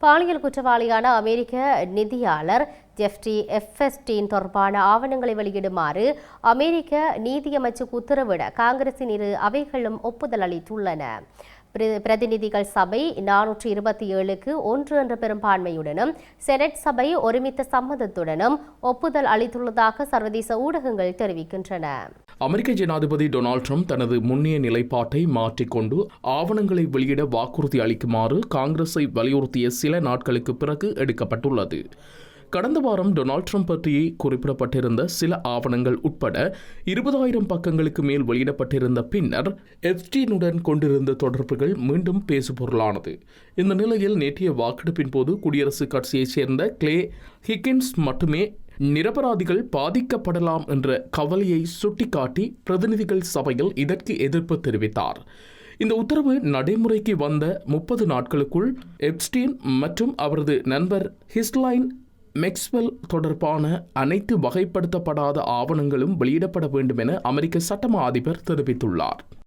பாலியல் குற்றவாளியான அமெரிக்க நிதியாளர் ஜெஃப்டி எஃப்எஸ்டியின் தொடர்பான ஆவணங்களை வெளியிடுமாறு அமெரிக்க நீதியமைச்சுக்கு உத்தரவிட காங்கிரசின் இரு அவைகளும் ஒப்புதல் அளித்துள்ளன. பிரதிநிதிகள் சபை நானூற்றி இருபத்தி ஏழுக்கு ஒன்று என்ற பெரும்பான்மையுடனும் செனட் சபை ஒருமித்த சம்மதத்துடனும் ஒப்புதல் அளித்துள்ளதாக சர்வதேச ஊடகங்கள் தெரிவிக்கின்றன. அமெரிக்க ஜனாதிபதி டொனால்ட் ட்ரம்ப் தனது முன்னைய நிலைப்பாட்டை மாற்றிக்கொண்டு ஆவணங்களை வெளியிட வாக்குறுதி அளிக்குமாறு காங்கிரஸை வலியுறுத்திய சில நாட்களுக்கு பிறகு எடுக்கப்பட்டுள்ளது. கடந்த வாரம் டொனால்ட் ட்ரம்ப் பற்றி குறிப்பிடப்பட்டிருந்த சில ஆவணங்கள் உட்பட இருபதாயிரம் பக்கங்களுக்கு மேல் வெளியிடப்பட்டிருந்த பின்னர் எப்ஸ்டீனுடன் கொண்டிருந்த தொடர்புகள் மீண்டும் பேசுபொருளானது. இந்த நிலையில் நேற்றைய வாக்கெடுப்பின் போது குடியரசுக் கட்சியைச் சேர்ந்த கிளே ஹிக்கின்ஸ் மட்டுமே நிரபராதிகள் பாதிக்கப்படலாம் என்ற கவலையை சுட்டிக்காட்டி பிரதிநிதிகள் சபையில் இதற்கு எதிர்ப்பு தெரிவித்தார். இந்த உத்தரவு நடைமுறைக்கு வந்த முப்பது நாட்களுக்குள் எப்ஸ்டீன் மற்றும் அவரது நண்பர் ஹிஸ்லைன் மெக்ஸ்வெல் தொடர்பான அனைத்து வகைப்படுத்தப்படாத ஆவணங்களும் வெளியிடப்பட வேண்டும் என அமெரிக்க சட்டமா அதிபர் தெரிவித்துள்ளார்.